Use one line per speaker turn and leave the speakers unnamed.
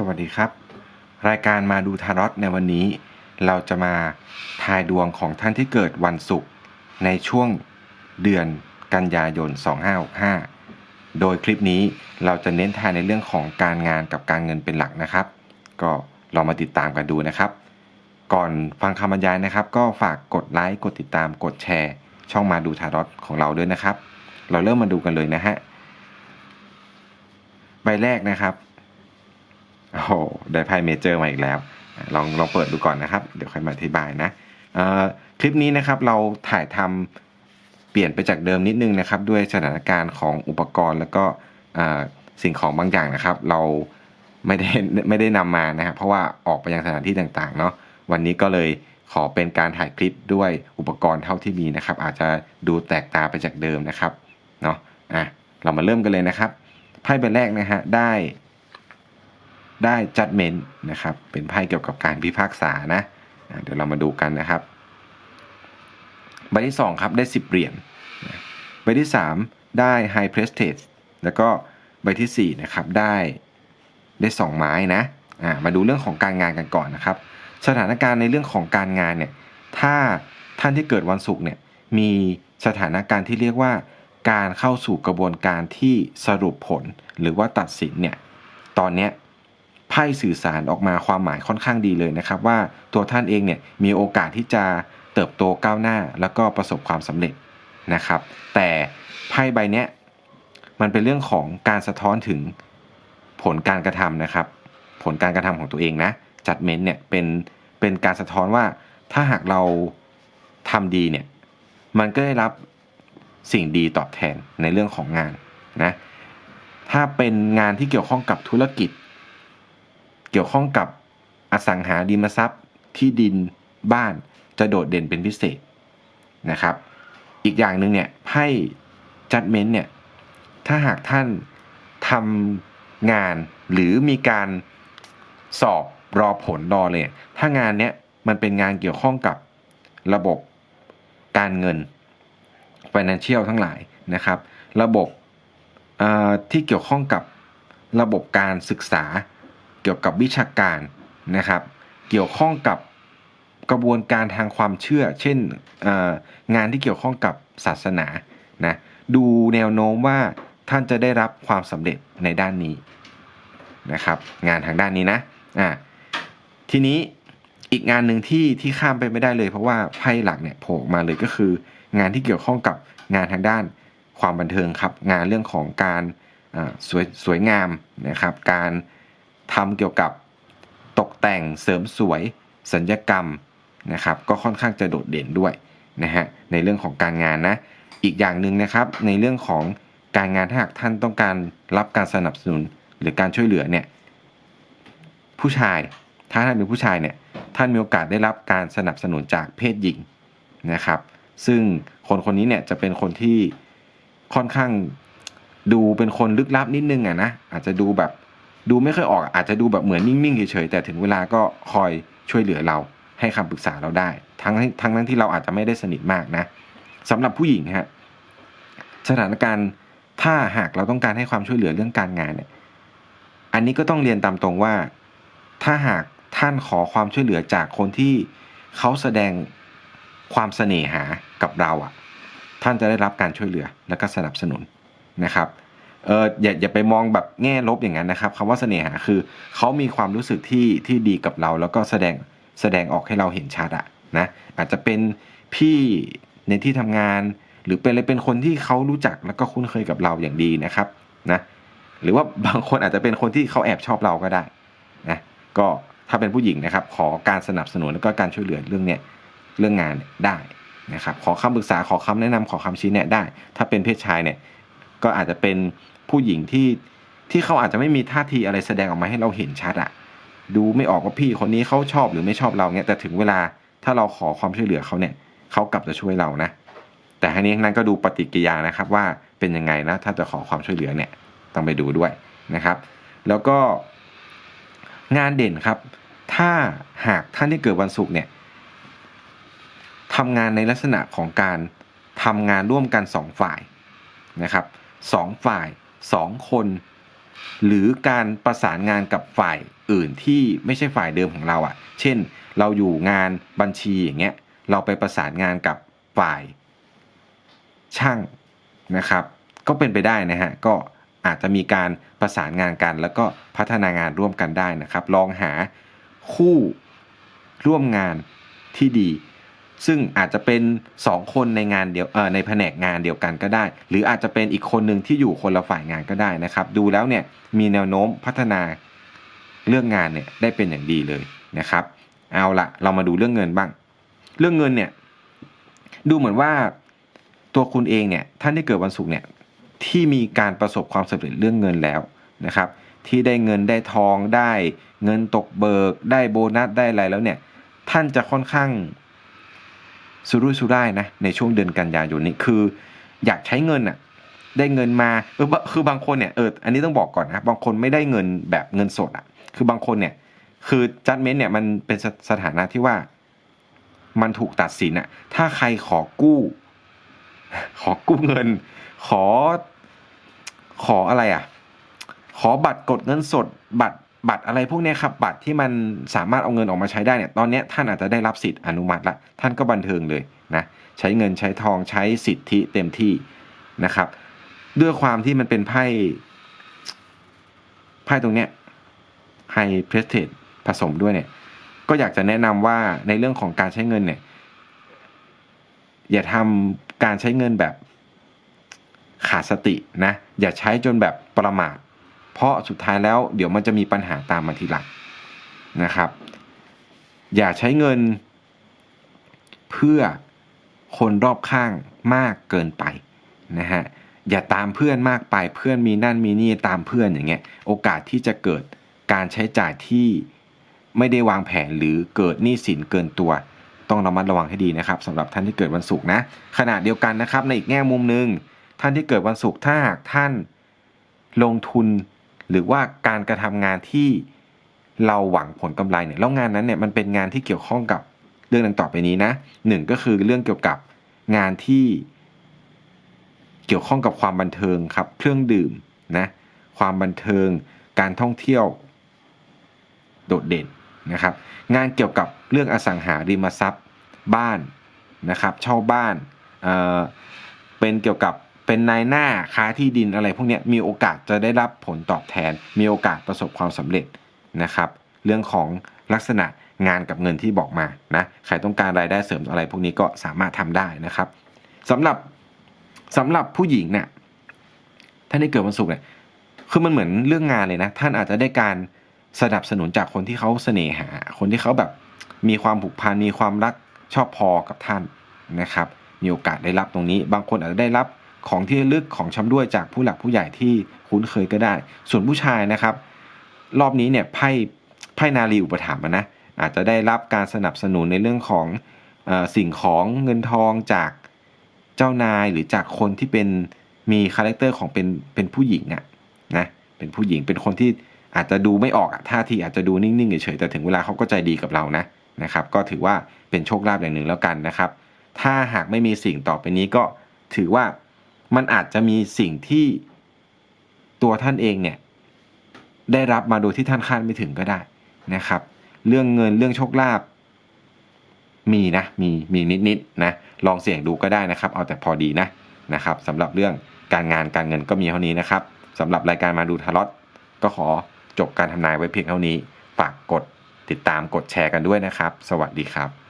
สวัสดีครับ รายการมาดูทารอตในวันนี้ เราจะมาทายดวงของท่านที่เกิดวันศุกร์ในช่วงเดือนกันยายน 2565 โดยคลิปนี้เราจะเน้นทายในเรื่องของการงานกับการเงินเป็นหลักนะครับ ก็ลองมาติดตามกันดูนะครับ ก่อนฟังคำบรรยายนะครับ ก็ฝากกดไลค์กดติดตามกดแชร์ ช่องมาดูทารอตของเราด้วยนะครับ เราเริ่มมาดูกันเลยนะฮะใบแรกนะครับ ได้ไพ่เมเจอร์มาอีกแล้ว ลองลองเปิดดูก่อนนะครับ เดี๋ยวค่อยมาอธิบายนะคลิปนี้นะครับเราถ่ายทำเปลี่ยนไปจากเดิมนิดนึงนะครับ ด้วยสถานการณ์ของอุปกรณ์แล้วก็สิ่งของบางอย่างนะครับ เราไม่ได้ไม่ได้นำมานะครับเพราะว่าออกไปยังสถานที่ต่างๆเนาะวันนี้ก็เลยขอเป็นการถ่ายคลิปด้วยอุปกรณ์เท่าที่มีนะครับ อาจจะดูแตกตาไปจากเดิมนะครับเนาะอะเรามาเริ่มกันเลยนะครับไพ่ใบแรกนะฮะได้ ได้ judgment นะครับ เป็นไพ่เกี่ยวกับการพิพากษานะ เดี๋ยวเรามาดูกันนะครับ ใบที่ 2 ครับ ได้ 10 เหรียญ ใบที่ 3 ได้ high prestige แล้วก็ใบทีสี่4 นะครับ ได้ได้ 2 ไม้นะมาดูเรื่องของการงานกันก่อนนะครับ สถานการณ์ในเรื่องของการงานเนี่ย ถ้าท่านที่เกิดวันศุกร์เนี่ย มีสถานการณ์ที่เรียกว่าการเข้าสู่กระบวนการที่สรุปผลหรือว่าตัดสินเนี่ย ตอนเนี้ย พ่สื่อสารออกมาความหมายค่อนข้างดีเลยนะครับ ว่าตัวท่านเองเนี่ยมีโอกาสที่จะเติบโตก้าวหน้า แล้วก็ประสบความสำเร็จนะครับ แต่ไพ่ใบเนี้ยมันเป็นเรื่องของการสะท้อนถึงผลการกระทำนะครับ ผลการกระทำของตัวเองนะจัดเมนเนี่ยเป็นเป็นการสะท้อนว่าถ้าหากเราทำดีเนี่ยมันก็ได้รับสิ่งดีตอบแทนในเรื่องของงานนะถ้าเป็นงานที่เกี่ยวข้องกับธุรกิจ เกี่ยวข้องกับอสังหาริมทรัพย์ที่ดินบ้านจะโดดเด่นเป็นพิเศษนะครับ อีกอย่างหนึ่งเนี่ยไพ่จัดเมนต์เนี่ยถ้าหากท่านทำงานหรือมีการสอบรอผลรอเลย ถ้างานเนี้ยมันเป็นงานเกี่ยวข้องกับระบบการเงิน financial ทั้งหลายนะครับ ระบบที่เกี่ยวข้องกับระบบการศึกษา เกี่ยวกับวิชาการนะครับ เกี่ยวข้องกับกระบวนการทางความเชื่อ เช่นงานที่เกี่ยวข้องกับศาสนานะดูแนวโน้มว่าท่านจะได้รับความสำเร็จในด้านนี้นะครับ งานทางด้านนี้นะอ่าทีนี้อีกงานหนึ่งที่ที่ข้ามไปไม่ได้เลย เพราะว่าไพ่หลักเนี่ยโผล่มาเลยก็คือ งานที่เกี่ยวข้องกับงานทางด้านความบันเทิงครับ งานเรื่องของการสวยสวยงามนะครับ การ ทำเกี่ยวกับตกแต่งเสริมสวยสัญญกรรมนะครับก็ค่อนข้างจะโดดเด่นด้วยนะฮะในเรื่องของการงานนะอีกอย่างหนึ่งนะครับในเรื่องของการงานถ้าหากท่านต้องการรับการสนับสนุนหรือการช่วยเหลือเนี่ยผู้ชายถ้าท่านเป็นผู้ชายเนี่ยท่านมีโอกาสได้รับการสนับสนุนจากเพศหญิงนะครับ ซึ่งคนคนนี้เนี่ยจะเป็นคนที่ค่อนข้างดูเป็นคนลึกลับนิดนึงอะนะอาจจะดูแบบ ดูไม่ค่อยออกอาจจะดูแบบเหมือนนิ่งๆเฉยๆแต่ถึงเวลาก็คอยช่วยเหลือเรา ให้คำปรึกษาเราได้ ทั้งทั้งนั้นที่เราอาจจะไม่ได้สนิทมากนะสำหรับผู้หญิงฮะสถานการณ์ถ้าหากเราต้องการให้ความช่วยเหลือเรื่องการงานเนี่ยอันนี้ก็ต้องเรียนตามตรงว่า ถ้าหากท่านขอความช่วยเหลือจากคนที่เขาแสดงความเสน่หากับเราอะ ท่านจะได้รับการช่วยเหลือและก็สนับสนุนนะครับ เอออย่าอย่าไปมองแบบแง่ลบอย่างนั้นนะครับคำว่าเสน่หาคือเขามีความรู้สึกที่ที่ดีกับเรา แล้วก็แสดงแสดงออกให้เราเห็นชัดอะนะอาจจะเป็นพี่ในที่ทำงาน หรือเป็นอะไรเป็นคนที่เขารู้จักแล้วก็คุ้นเคยกับเราอย่างดีนะครับนะหรือว่าบางคนอาจจะเป็นคนที่เขาแอบชอบเราก็ได้นะก็ถ้าเป็นผู้หญิงนะครับ ขอการสนับสนุนแล้วก็การช่วยเหลือเรื่องเนี้ยเรื่องงานได้นะครับ ขอคำปรึกษาขอคำแนะนำขอคำชี้แนะได้ ถ้าเป็นเพศชายเนี่ยก็อาจจะเป็น ผู้หญิงที่ที่เขาอาจจะไม่มีท่าทีอะไรแสดงออกมาให้เราเห็นชัดอะดูไม่ออกว่าพี่คนนี้เขาชอบหรือไม่ชอบเราเนี่ยแต่ถึงเวลาถ้าเราขอความช่วยเหลือเขาเนี่ยเขากลับจะช่วยเรานะ แต่ทั้งนี้ทั้งนั้นก็ดูปฏิกิริยานะครับว่าเป็นยังไงนะถ้าจะขอความช่วยเหลือเนี่ยต้องไปดูด้วยนะครับ แล้วก็งานเด่นครับ ถ้าหากท่านที่เกิดวันศุกร์เนี่ยทำงานในลักษณะของการทำงานร่วมกันสองฝ่ายนะครับสองฝ่าย สองคน หรือการประสานงานกับฝ่ายอื่นที่ไม่ใช่ฝ่ายเดิมของเราอะ่ะ เช่น เราอยู่งานบัญชีอย่างเงี้ยเราไปประสานงานกับฝ่ายช่างนะครับ ก็เป็นไปได้นะฮะก็อาจจะมีการประสานงานกัน แล้วก็พัฒนางานร่วมกันได้นะครับ ลองหาคู่ร่วมงานที่ดี ซึ่งอาจจะเป็น 2 คนในงานเดียวเอ่อในแผนกงานเดียวกันก็ได้ หรืออาจจะเป็นอีกคนหนึ่งที่อยู่คนละฝ่ายงานก็ได้นะครับ ดูแล้วเนี่ยมีแนวโน้มพัฒนาเรื่องงานเนี่ยได้เป็นอย่างดีเลยนะครับ เอาละเรามาดูเรื่องเงินบ้าง เรื่องเงินเนี่ยดูเหมือนว่าตัวคุณเองเนี่ยท่านที่เกิดวันศุกร์เนี่ยที่มีการประสบความสำเร็จเรื่องเงินแล้วนะครับ ที่ได้เงินได้ทองได้เงินตกเบิก ได้โบนัสได้อะไรแล้วเนี่ยท่านจะค่อนข้าง สุรุ่ยสุร่ายนะในช่วงเดือนกันยายนนี้คือ อยากใช้เงินอะได้เงินมาเออคือบางคนเนี่ยเอออันนี้ต้องบอกก่อนนะบางคนไม่ได้เงินแบบเงินสดอะคือบางคนเนี่ย คือจัดเม้นต์เนี่ยมันเป็นสสถานะที่ว่า มันถูกตัดสินอะถ้าใครขอกู้ ขอกู้เงิน ขอขออะไรอะขอบัตรกดเงินสด บัตร บัตรอะไรพวกนี้ครับบัตรที่มันสามารถเอาเงินออกมาใช้ได้เนี่ยตอนนี้ท่านอาจจะได้รับสิทธิ์อนุมัติละท่านก็บันเทิงเลยนะใช้เงินใช้ทองใช้สิทธิเต็มที่นะครับ ด้วยความที่มันเป็นไพ่ไพ่ตรงเนี้ยไฮเพรสเทดผสมด้วยเนี่ย ก็อยากจะแนะนำว่าในเรื่องของการใช้เงินเนี่ย อย่าทำการใช้เงินแบบขาดสตินะ อย่าใช้จนแบบประมาท เพราะสุดท้ายแล้วเดี๋ยวมันจะมีปัญหาตามมาทีหลังนะครับ อย่าใช้เงิน เพื่อคนรอบข้างมากเกินไปนะฮะอย่าตามเพื่อนมากไปเพื่อนมีนั่นมีนี่ตามเพื่อนอย่างเงี้ยโอกาสที่จะเกิดการใช้จ่ายที่ไม่ได้วางแผนหรือเกิดหนี้สินเกินตัว ต้องระมัดระวังให้ดีนะครับสำหรับท่านที่เกิดวันศุกร์นะขณะเดียวกันนะครับในอีกแง่มุมหนึ่งท่านที่เกิดวันศุกร์ถ้าหากท่านลงทุน หรือว่าการกระทำงานที่เราหวังผลกำไรเนี่ยแล้วงานนั้นเนี่ยมันเป็นงานที่เกี่ยวข้องกับเรื่องดังต่อไปนี้นะหนึ่งก็คือเรื่องเกี่ยวกับงานที่เกี่ยวข้องกับความบันเทิงครับ เครื่องดื่มนะความบันเทิงการท่องเที่ยว โดดเด่นนะครับ งานเกี่ยวกับเรื่องอสังหาริมทรัพย์บ้านนะครับเช่าบ้านเเป็นเกี่ยวกับ เป็นนายหน้าค้าที่ดินอะไรพวกนี้มีโอกาสจะได้รับผลตอบแทน มีโอกาสประสบความสำเร็จนะครับ เรื่องของลักษณะงานกับเงินที่บอกมานะใครต้องการรายได้เสริมอะไรพวกนี้ก็สามารถทำได้นะครับสำหรับสำหรับผู้หญิงเนี่ยท่านที่เกิดวันศุกร์เนี่ยคือมันเหมือนเรื่องงานเลยนะ ท่านอาจจะได้การสนับสนุนจากคนที่เขาเสน่หา คนที่เขาแบบมีความผูกพันมีความรักชอบพอกับท่านนะครับ มีโอกาสได้รับตรงนี้ บางคนอาจจะได้รับ ของที่ลึกของชำร่วยจากผู้หลักผู้ใหญ่ที่คุ้นเคยก็ได้ ส่วนผู้ชายนะครับ รอบนี้เนี่ยไพ่ไพ่นารีอุปถัมภ์นะอาจจะได้รับการสนับสนุนในเรื่องของออสิ่งของเงินทองจากเจ้านายหรือจากคนที่เป็นมีคาแรคเตอร์ของเป็นเป็นผู้หญิงอะนะเป็นผู้หญิงเป็นคนที่อาจจะดูไม่ออกอะท่าทีอาจจะดูนิ่งๆเฉยๆแต่ถึงเวลาเขาก็ใจดีกับเรานะนะครับ ก็ถือว่าเป็นโชคลาภอย่างหนึ่งแล้วกันนะครับ ถ้าหากไม่มีสิ่งต่อไปนี้ก็ถือว่า มันอาจจะมีสิ่งที่ตัวท่านเองเนี่ยได้รับมาโดยที่ท่านคาดไม่ถึงก็ได้นะครับ เรื่องเงินเรื่องโชคลาภมีนะมีมีนิดๆนะลองเสี่ยงดูก็ได้นะครับ เอาแต่พอดีนะนะครับสำหรับเรื่องการงานการเงินก็มีเท่านี้นะครับสำหรับรายการมาดูทารอตก็ขอจบการทำนายไว้เพียงเท่านี้ ฝากกดติดตามกดแชร์กันด้วยนะครับ สวัสดีครับ